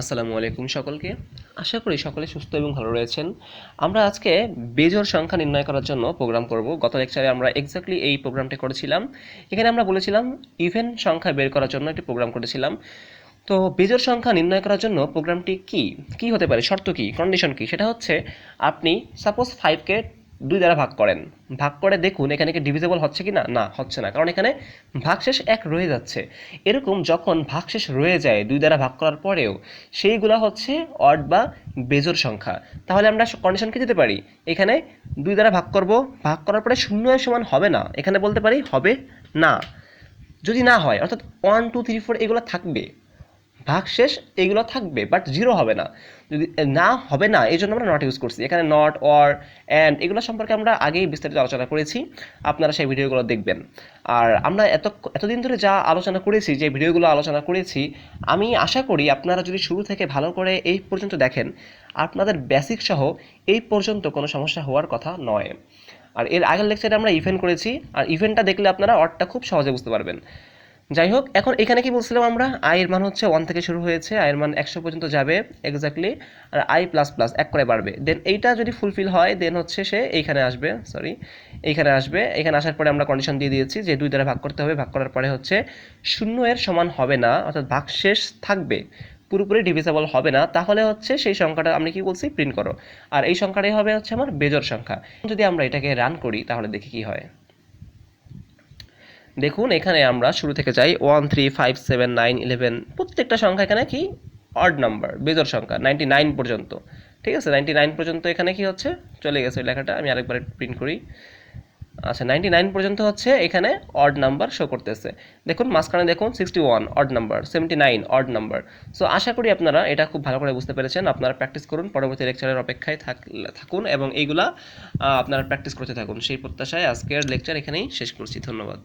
আসসালামু আলাইকুম সকলকে। আশা করি সকলে সুস্থ এবং ভালো রয়েছেন। আমরা আজকে বেজোর সংখ্যা নির্ণয় করার জন্য প্রোগ্রাম করব। গত লেকচারে আমরা এক্স্যাক্টলি এই প্রোগ্রামটি করেছিলাম। এখানে আমরা বলেছিলাম ইভেন সংখ্যা বের করার জন্য একটি প্রোগ্রাম করেছিলাম। তো বেজোর সংখ্যা নির্ণয় করার জন্য প্রোগ্রামটি কি? কি হতে পারে? শর্ত কি? কন্ডিশন কি? সেটা হচ্ছে আপনি সাপোজ ফাইভকে দুই দ্বারা ভাগ করেন। ভাগ করে দেখুন এখানে কি ডিভিজেবল হচ্ছে কি না না হচ্ছে না। কারণ এখানে ভাগশেষ এক রয়ে যাচ্ছে। এরকম যখন ভাগশেষ রয়ে যায় দুই দ্বারা ভাগ করার পরেও, সেইগুলা হচ্ছে অড বা বেজোর সংখ্যা। তাহলে আমরা কন্ডিশন কি দিতে পারি? এখানে দুই দ্বারা ভাগ করব। ভাগ করার পরে শূন্য সমান হবে না। এখানে বলতে পারি হবে না। যদি না হয়, অর্থাৎ ওয়ান টু থ্রি ফোর এগুলো থাকবে। ভাগশেষ এগুলো থাকবে বাট জিরো হবে না। যদি, না হবে না, এই জন্য আমরা নট ইউজ করছি। এখানে নট অর অ্যান্ড এগুলো সম্পর্কে আমরা আগেই বিস্তারিত আলোচনা করেছি। আপনারা সেই ভিডিওগুলো দেখবেন। আর আমরা এত, এতদিন ধরে যা আলোচনা করেছি, যে ভিডিওগুলো আলোচনা করেছি, আমি আশা করি আপনারা যদি শুরু থেকে ভালো করে এই পর্যন্ত দেখেন, আপনাদের বেসিক সহ এই পর্যন্ত কোনো সমস্যা হওয়ার কথা নয়। আর এর আগের লেকচারে আমরা ইভেন্ট করেছি, আর ইভেন্টটা দেখলে আপনারা অর্ডটা খুব সহজে বুঝতে পারবেন। যাই হোক এখন এখানে কি বলছিলাম আমরা? আয়ের মান হচ্ছে ওয়ান থেকে শুরু হয়েছে আয়ের মান একশো পর্যন্ত যাবে এক্স্যাক্টলি আর আই প্লাস প্লাস এক করে বাড়বে। দেন এইটা যদি ফুলফিল হয় দেন হচ্ছে সে এইখানে আসবে সরি এইখানে আসবে। এখানে আসার পরে আমরা কন্ডিশন দিয়ে দিয়েছি যে দুই দ্বারা ভাগ করতে হবে, ভাগ করার পরে হচ্ছে শূন্য এর সমান হবে না, অর্থাৎ ভাগ শেষ থাকবে, পুরোপুরি ডিভিজেবল হবে না, তাহলে হচ্ছে সেই সংখ্যাটা আমি কি বলছি প্রিন্ট করো। আর এই সংখ্যাটাই হবে হচ্ছে আমার বেজর সংখ্যা। যদি আমরা এটাকে রান করি, তাহলে দেখি কি হয়। দেখুন, এখানে আমরা শুরু থেকে যাই। One three five seven nine eleven প্রত্যেকটা সংখ্যা এখানে কি? অড নাম্বার বেজোর সংখ্যা নাইনটি নাইন পর্যন্ত। ঠিক আছে? নাইনটি নাইন পর্যন্ত এখানে কি হচ্ছে? চলে গেছে ওই লেখাটা, আমি আরেকবার প্রিন্ট করি। আচ্ছা নাইনটি নাইন পর্যন্ত হচ্ছে এখানে অড নাম্বার শো করতেছে। দেখুন, মাঝখানে দেখুন sixty one odd number seventy nine odd number so আশা করি আপনারা এটা খুব ভালো করে বুঝতে পেরেছেন। আপনারা প্র্যাকটিস করুন, পরবর্তী লেকচারের অপেক্ষায় থাক, থাকুন এবং এইগুলা আপনারা প্র্যাকটিস করতে থাকুন। সেই প্রত্যাশায় আজকের লেকচার এখানেই শেষ করছি। ধন্যবাদ।